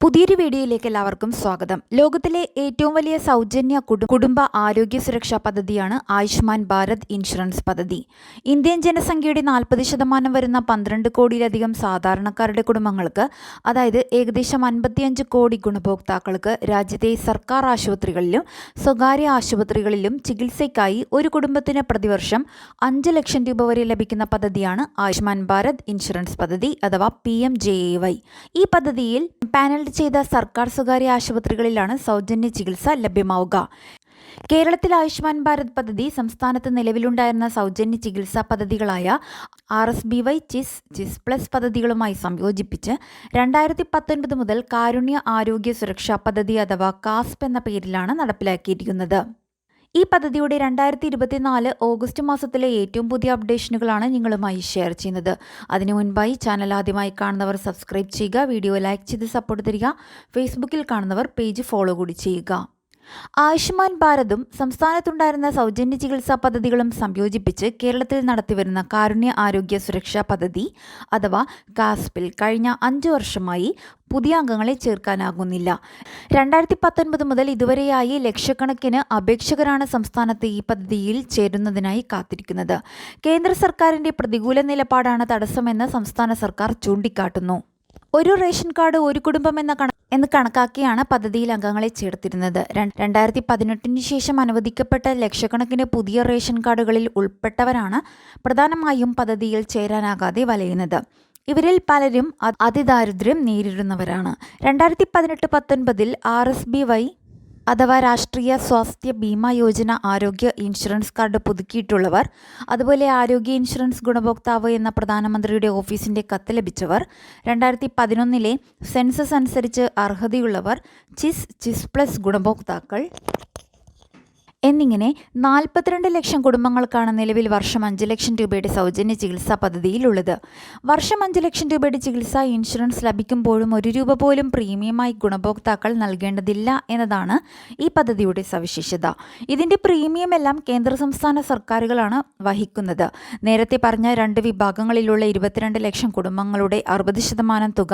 പുതിയൊരു വീഡിയോയിലേക്ക് എല്ലാവർക്കും സ്വാഗതം. ലോകത്തിലെ ഏറ്റവും വലിയ സൗജന്യ കുടു- കുടുംബ ആരോഗ്യ സുരക്ഷാ പദ്ധതിയാണ് ആയുഷ്മാൻ ഭാരത് ഇൻഷുറൻസ് പദ്ധതി. ഇന്ത്യൻ ജനസംഖ്യയുടെ നാൽപ്പത് ശതമാനം വരുന്ന പന്ത്രണ്ട് കോടിയിലധികം സാധാരണക്കാരുടെ കുടുംബങ്ങൾക്ക് അതായത് ഏകദേശം അൻപത്തിയഞ്ച് കോടി ഗുണഭോക്താക്കൾക്ക് രാജ്യത്തെ സർക്കാർ ആശുപത്രികളിലും സ്വകാര്യ ആശുപത്രികളിലും ചികിത്സയ്ക്കായി ഒരു കുടുംബത്തിന് പ്രതിവർഷം അഞ്ച് ലക്ഷം രൂപ വരെ ലഭിക്കുന്ന പദ്ധതിയാണ് ആയുഷ്മാൻ ഭാരത് ഇൻഷുറൻസ് പദ്ധതി അഥവാ P M J A Y. ഈ പദ്ധതിയിൽ പാനൽ ചെയ്ത സർക്കാർ സ്വകാര്യ ആശുപത്രികളിലാണ് സൗജന്യ ചികിത്സ ലഭ്യമാവുക. കേരളത്തിൽ ആയുഷ്മാൻ ഭാരത് പദ്ധതി സംസ്ഥാനത്ത് നിലവിലുണ്ടായിരുന്ന സൗജന്യ ചികിത്സാ പദ്ധതികളായ R S B Y CHIS CHIS plus പദ്ധതികളുമായി സംയോജിപ്പിച്ച് രണ്ടായിരത്തി പത്തൊൻപത് മുതൽ കാരുണ്യ ആരോഗ്യ സുരക്ഷാ പദ്ധതി അഥവാ കാസ്പ് എന്ന പേരിലാണ് നടപ്പിലാക്കിയിരിക്കുന്നത്. ഈ പദ്ധതിയുടെ രണ്ടായിരത്തി ഇരുപത്തിനാല് ഓഗസ്റ്റ് മാസത്തിലെ ഏറ്റവും പുതിയ അപ്ഡേഷനുകളാണ് നിങ്ങളുമായി ഷെയർ ചെയ്യുന്നത്. അതിനു മുൻപായി ചാനൽ ആദ്യമായി കാണുന്നവർ സബ്സ്ക്രൈബ് ചെയ്യുക വീഡിയോ ലൈക്ക് ചെയ്ത് സപ്പോർട്ട് തരിക ഫേസ്ബുക്കിൽ കാണുന്നവർ പേജ് ഫോളോ കൂടി ചെയ്യുക. ആയുഷ്മാൻ ഭാരതും സംസ്ഥാനത്തുണ്ടായിരുന്ന സൗജന്യ ചികിത്സാ പദ്ധതികളും സംയോജിപ്പിച്ച് കേരളത്തിൽ നടത്തിവരുന്ന കാരുണ്യ ആരോഗ്യ സുരക്ഷാ പദ്ധതി അഥവാ കാസ്പിൽ കഴിഞ്ഞ അഞ്ചു വർഷമായി പുതിയ അംഗങ്ങളെ ചേർക്കാനാകുന്നില്ല. രണ്ടായിരത്തി പത്തൊൻപത് മുതൽ ഇതുവരെയായി ലക്ഷക്കണക്കിന് അപേക്ഷകരാണ് സംസ്ഥാനത്ത് ഈ പദ്ധതിയിൽ ചേരുന്നതിനായി കാത്തിരിക്കുന്നത്. കേന്ദ്ര സർക്കാരിന്റെ പ്രതികൂല നിലപാടാണ് തടസ്സമെന്ന് സംസ്ഥാന സർക്കാർ ചൂണ്ടിക്കാട്ടുന്നു. ഒരു റേഷൻ കാർഡ് ഒരു കുടുംബം എന്ന കണ എന്ന് കണക്കാക്കിയാണ് പദ്ധതിയിൽ അംഗങ്ങളെ ചേർത്തിരുന്നത്. രണ്ടായിരത്തി പതിനെട്ടിന് ശേഷം അനുവദിക്കപ്പെട്ട ലക്ഷക്കണക്കിന് പുതിയ റേഷൻ കാർഡുകളിൽ ഉൾപ്പെട്ടവരാണ് പ്രധാനമായും പദ്ധതിയിൽ ചേരാനാകാതെ വലയുന്നത്. ഇവരിൽ പലരും അതിദാരിദ്ര്യം നേരിടുന്നവരാണ്. രണ്ടായിരത്തി പതിനെട്ട് പത്തൊൻപതിൽ ആർ എസ് ബി വൈ അഥവാ രാഷ്ട്രീയ സ്വാസ്ഥ്യ ബീമാ യോജന ആരോഗ്യ ഇൻഷുറൻസ് കാർഡ് പുതുക്കിയിട്ടുള്ളവർ അതുപോലെ ആരോഗ്യ ഇൻഷുറൻസ് ഗുണഭോക്താവ് എന്ന പ്രധാനമന്ത്രിയുടെ ഓഫീസിന്റെ കത്ത് ലഭിച്ചവർ രണ്ടായിരത്തി പതിനൊന്നിലെ സെൻസസ് അനുസരിച്ച് അർഹതയുള്ളവർ ചിസ് ചിസ് പ്ലസ് ഗുണഭോക്താക്കൾ എന്നിങ്ങനെ നാൽപ്പത്തിരണ്ട് ലക്ഷം കുടുംബങ്ങൾക്കാണ് നിലവിൽ വർഷം അഞ്ച് ലക്ഷം രൂപയുടെ സൗജന്യ ചികിത്സാ പദ്ധതിയിലുള്ളത്. വർഷം അഞ്ച് ലക്ഷം രൂപയുടെ ചികിത്സാ ഇൻഷുറൻസ് ലഭിക്കുമ്പോഴും ഒരു രൂപ പോലും പ്രീമിയമായി ഗുണഭോക്താക്കൾ നൽകേണ്ടതില്ല എന്നതാണ് ഈ പദ്ധതിയുടെ സവിശേഷത. ഇതിന്റെ പ്രീമിയം എല്ലാം കേന്ദ്ര സംസ്ഥാന സർക്കാരുകളാണ് വഹിക്കുന്നത്. നേരത്തെ പറഞ്ഞ രണ്ട് വിഭാഗങ്ങളിലുള്ള ഇരുപത്തിരണ്ട് ലക്ഷം കുടുംബങ്ങളുടെ അറുപത് ശതമാനം തുക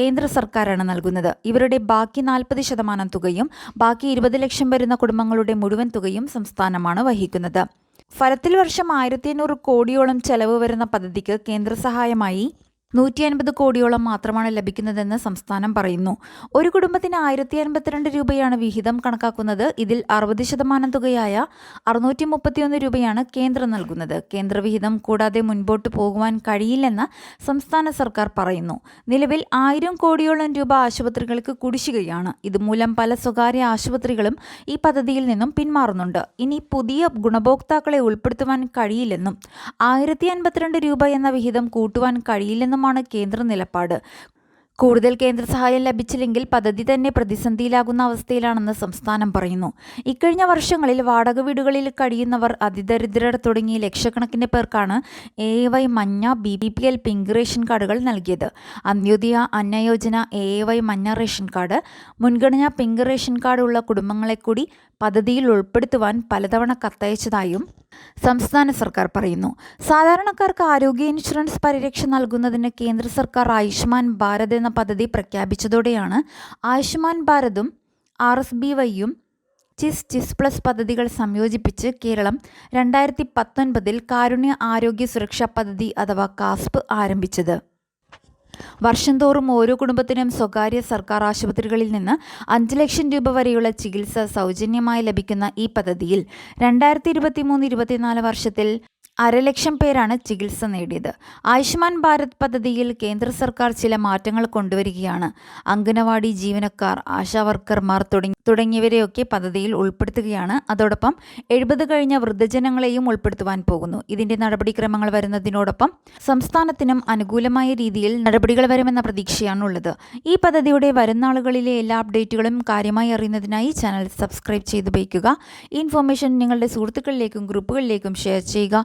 കേന്ദ്ര സർക്കാരാണ് നൽകുന്നത്. ഇവരുടെ ബാക്കി നാൽപ്പത് ശതമാനം തുകയും ബാക്കി ഇരുപത് ലക്ഷം വരുന്ന കുടുംബങ്ങളുടെ മുഴുവൻ തുകയും സംസ്ഥാനമാണ് വഹിക്കുന്നത്. ഫലത്തിൽ വർഷം ആയിരത്തി അഞ്ഞൂറ് കോടിയോളം ചെലവ് വരുന്ന പദ്ധതിക്ക് കേന്ദ്ര സഹായമായി നൂറ്റി അൻപത് കോടിയോളം മാത്രമാണ് ലഭിക്കുന്നതെന്ന് സംസ്ഥാനം പറയുന്നു. ഒരു കുടുംബത്തിന് ആയിരത്തി അൻപത്തിരണ്ട് രൂപയാണ് വിഹിതം കണക്കാക്കുന്നത്. ഇതിൽ അറുപത് ശതമാനം തുകയായ അറുന്നൂറ്റി മുപ്പത്തിയൊന്ന് രൂപയാണ് കേന്ദ്രം നൽകുന്നത്. കേന്ദ്രവിഹിതം കൂടാതെ മുൻപോട്ട് പോകുവാൻ കഴിയില്ലെന്ന് സംസ്ഥാന സർക്കാർ പറയുന്നു. നിലവിൽ ആയിരം കോടിയോളം രൂപ ആശുപത്രികൾക്ക് കുടിശ്ശികയാണ്. ഇതുമൂലം പല സ്വകാര്യ ആശുപത്രികളും ഈ പദ്ധതിയിൽ നിന്നും പിന്മാറുന്നുണ്ട്. ഇനി പുതിയ ഗുണഭോക്താക്കളെ ഉൾപ്പെടുത്തുവാൻ കഴിയില്ലെന്നും ആയിരത്തി അൻപത്തിരണ്ട് രൂപ എന്ന വിഹിതം കൂട്ടുവാൻ കഴിയില്ലെന്നുമാണ് കേന്ദ്ര നിലപാട്. കൂടുതൽ കേന്ദ്ര സഹായം ലഭിച്ചില്ലെങ്കിൽ പദ്ധതി തന്നെ പ്രതിസന്ധിയിലാകുന്ന അവസ്ഥയിലാണെന്ന് സംസ്ഥാനം പറയുന്നു. ഇക്കഴിഞ്ഞ വർഷങ്ങളിൽ വാടക വീടുകളിൽ കഴിയുന്നവർ അതിദരിദ്രർ തുടങ്ങി ലക്ഷക്കണക്കിന് പേർക്കാണ് എ വൈ മഞ്ഞ B P L pink ration കാർഡുകൾ നൽകിയത്. അന്ത്യോദയ അന്നയോജന എ വൈ മഞ്ഞ റേഷൻ കാർഡ് മുൻഗണന പിങ്ക് റേഷൻ കാർഡ് ഉള്ള കുടുംബങ്ങളെ കൂടി പദ്ധതിയിൽ ഉൾപ്പെടുത്തുവാൻ പലതവണ കത്തയച്ചതായും സംസ്ഥാന സർക്കാർ പറയുന്നു. സാധാരണക്കാർക്ക് ആരോഗ്യ ഇൻഷുറൻസ് പരിരക്ഷ നൽകുന്നതിന് കേന്ദ്ര സർക്കാർ ആയുഷ്മാൻ ഭാരത് എന്ന പദ്ധതി പ്രഖ്യാപിച്ചതോടെയാണ് ആയുഷ്മാൻ ഭാരതും ആർ എസ് ബി വൈയും ചിസ് ചിസ് പ്ലസ് പദ്ധതികൾ സംയോജിപ്പിച്ച് കേരളം രണ്ടായിരത്തി പത്തൊൻപതിൽ കാരുണ്യ ആരോഗ്യ സുരക്ഷാ പദ്ധതി അഥവാ കാസ്പ് ആരംഭിച്ചത്. വർഷം തോറും ഓരോ കുടുംബത്തിനും സ്വകാര്യ സർക്കാർ ആശുപത്രികളിൽ നിന്ന് അഞ്ച് ലക്ഷം രൂപ വരെയുള്ള ചികിത്സ സൗജന്യമായി ലഭിക്കുന്ന ഈ പദ്ധതിയിൽ രണ്ടായിരത്തി ഇരുപത്തി മൂന്ന് ഇരുപത്തിനാല് വർഷത്തിൽ അരലക്ഷം പേരാണ് ചികിത്സ നേടിയത്. ആയുഷ്മാൻ ഭാരത് പദ്ധതിയിൽ കേന്ദ്ര സർക്കാർ ചില മാറ്റങ്ങൾ കൊണ്ടുവരികയാണ്. അംഗനവാടി ജീവനക്കാർ ആശാവർക്കർമാർ തുടങ്ങി തുടങ്ങിയവരെയൊക്കെ പദ്ധതിയിൽ ഉൾപ്പെടുത്തുകയാണ്. അതോടൊപ്പം എഴുപത് കഴിഞ്ഞ വൃദ്ധജനങ്ങളെയും ഉൾപ്പെടുത്തുവാൻ പോകുന്നു. ഇതിന്റെ നടപടിക്രമങ്ങൾ വരുന്നതിനോടൊപ്പം സംസ്ഥാനത്തിനും അനുകൂലമായ രീതിയിൽ നടപടികൾ വരുമെന്ന പ്രതീക്ഷയാണ് ഉള്ളത് ഈ പദ്ധതിയുടെ വരുന്ന ആളുകളിലെ എല്ലാ അപ്ഡേറ്റുകളും കാര്യമായി അറിയുന്നതിനായി ചാനൽ സബ്സ്ക്രൈബ് ചെയ്ത് വയ്ക്കുക ഇൻഫോർമേഷൻ നിങ്ങളുടെ സുഹൃത്തുക്കളിലേക്കും ഗ്രൂപ്പുകളിലേക്കും ഷെയർ ചെയ്യുക.